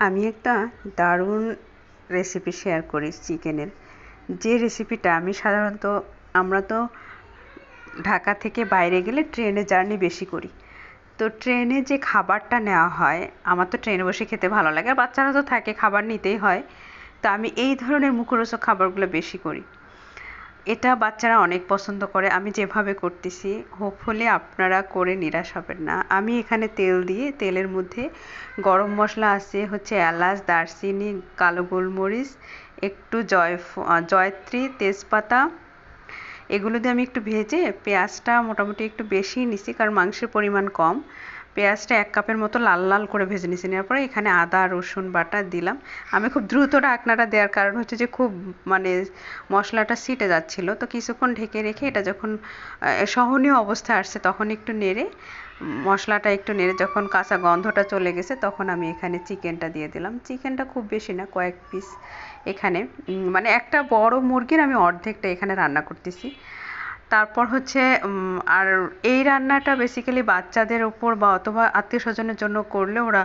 আমি একটা দারুণ রেসিপি শেয়ার করি চিকেনের। যে রেসিপিটা আমি সাধারণত, আমরা তো ঢাকা থেকে বাইরে গেলে ট্রেনে জার্নি বেশি করি। তো ট্রেনে যে খাবারটা নেওয়া হয়, আমার তো ট্রেনে বসে খেতে ভালো লাগে। আর বাচ্চারা তো থাকে, খাবার নিতেই হয়। তো আমি এই ধরনের মুখরোচক খাবারগুলো বেশি করি। এটা বাচ্চারা অনেক পছন্দ করে। আমি যেভাবে করতেছি হোপফুলি আপনারা করে নিরাশ হবেন না। আমি এখানে তেল দিয়ে, তেলের মধ্যে গরম মশলা আছে, হচ্ছে এলাচ, দারচিনি, কালো গোলমরিচ, একটু জয় জয়ত্রী, তেজপাতা, এগুলো দিয়ে আমি একটু ভেজে পেঁয়াজটা মোটামুটি একটু বেশি নিছি, কারণ মাংসের পরিমাণ কম। পেঁয়াজটা এক কাপের মতো লাল লাল করে ভেজে নিয়েছি। নেওয়ার পরে এখানে আদা, রসুন, বাটা দিলাম। আমি খুব দ্রুত ডাকনাটা দেওয়ার কারণ হচ্ছে যে খুব মানে মশলাটা সিটে যাচ্ছিল। তো কিছুক্ষণ ঢেকে রেখে এটা যখন সহনীয় অবস্থায় আসছে তখন একটু নেড়ে, মশলাটা একটু নেড়ে যখন কাঁচা গন্ধটা চলে গেছে তখন আমি এখানে চিকেনটা দিয়ে দিলাম। চিকেনটা খুব বেশি না, কয়েক পিস এখানে। মানে একটা বড় মুরগির আমি অর্ধেকটা এখানে রান্না করতেছি। তারপর হচ্ছে আর এই রান্নাটা বেসিক্যালি বাচ্চাদের ওপর বা অথবা আত্মীয় স্বজনের জন্য করলে ওরা,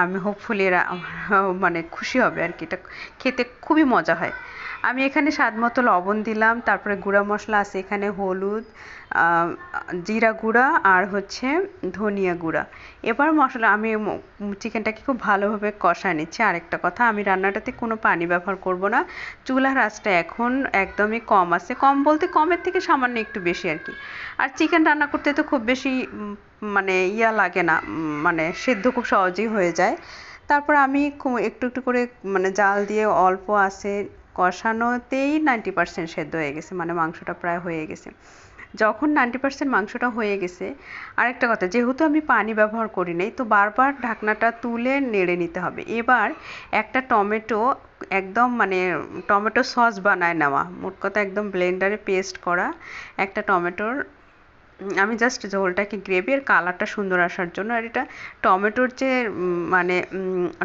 আমি হোপফুলি এরা মানে খুশি হবে আর কি। এটা খেতে খুবই মজা হয়। আমি এখানে স্বাদ মতো লবণ দিলাম, তারপরে গুঁড়া মশলা আছে এখানে, হলুদ জিরা গুঁড়া আর হচ্ছে ধনিয়া গুঁড়া। এবার মশলা, আমি চিকেনটাকে খুব ভালোভাবে কষা নিচ্ছি। আরেকটা কথা, আমি রান্নাটাতে কোনো পানি ব্যবহার করব না। চুলার আঁচটা এখন একদমই কম আছে। কম বলতে কমের থেকে সামান্য একটু বেশি আর কি। আর চিকেন রান্না করতে তো খুব বেশি মানে ইয়া লাগে না মানে সেদ্ধ খুব সহজেই হয়ে যায়। তারপর আমি একটু একটু করে মানে জাল দিয়ে অল্প আছে, কষানোতেই নাইনটি পার্সেন্ট সেদ্ধ হয়ে গেছে মানে মাংসটা প্রায় হয়ে গেছে। যখন নাইনটি পার্সেন্ট মাংসটা হয়ে গেছে, আরেকটা কথা, যেহেতু আমি পানি ব্যবহার করি নাই, তো বারবার ঢাকনাটা তুলে নেড়ে নিতে হবে। এবার একটা টমেটো একদম মানে টমেটো সস বানায় নেওয়া। মোট কথা একদম ব্লেন্ডারে পেস্ট করা একটা টমেটোর। আমি জাস্ট ঝোলটাকে গ্রেভি আর কালারটা সুন্দর আসার জন্য আর এটা টমেটোর যে মানে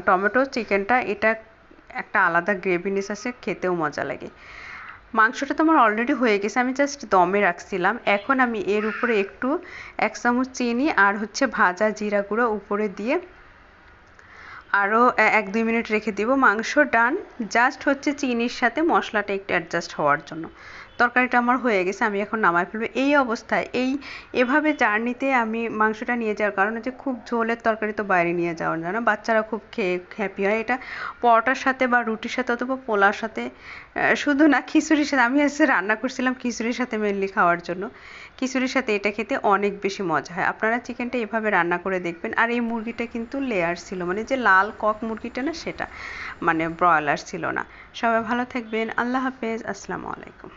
টমেটো চিকেনটা এটা একটা আলাদা গ্রেভিনেস আছে, খেতেও মজা লাগে। মাংসটা তো আমার অলরেডি হয়ে গেছে, আমি জাস্ট দমে রাখছিলাম। এখন আমি এর উপরে একটু এক চামচ চিনি আর হচ্ছে ভাজা জিরা গুঁড়ো উপরে দিয়ে আরও এক দুই মিনিট রেখে দিব। মাংস ডান জাস্ট হচ্ছে চিনির সাথে মশলাটা একটু অ্যাডজাস্ট হওয়ার জন্য। তরকারিটা আমার হয়ে গেছে, আমি এখন নামাই ফেলব। এই অবস্থায়, এই এভাবে জার্নিতে আমি মাংসটা নিয়ে যাওয়ার কারণ হচ্ছে খুব ঝোলের তরকারি তো বাইরে নিয়ে যাওয়ার জন্য বাচ্চারা খুব খেয়ে হ্যাপি হয়। এটা পরোটার সাথে বা রুটির সাথে অথবা পোলার সাথে শুধু না, খিচুড়ির সাথে। আমি হচ্ছে রান্না করছিলাম খিচুড়ির সাথে মেনলি খাওয়ার জন্য। খিচুড়ির সাথে এটা খেতে অনেক বেশি মজা হয়। আপনারা চিকেনটা এভাবে রান্না করে দেখবেন। আর এই মুরগিটা কিন্তু লেয়ার ছিল মানে যে লাল কক মুরগিটা না সেটা মানে ব্রয়লার ছিল না। সবাই ভালো থাকবেন। আল্লাহ হাফেজ। আসসালামু আলাইকুম।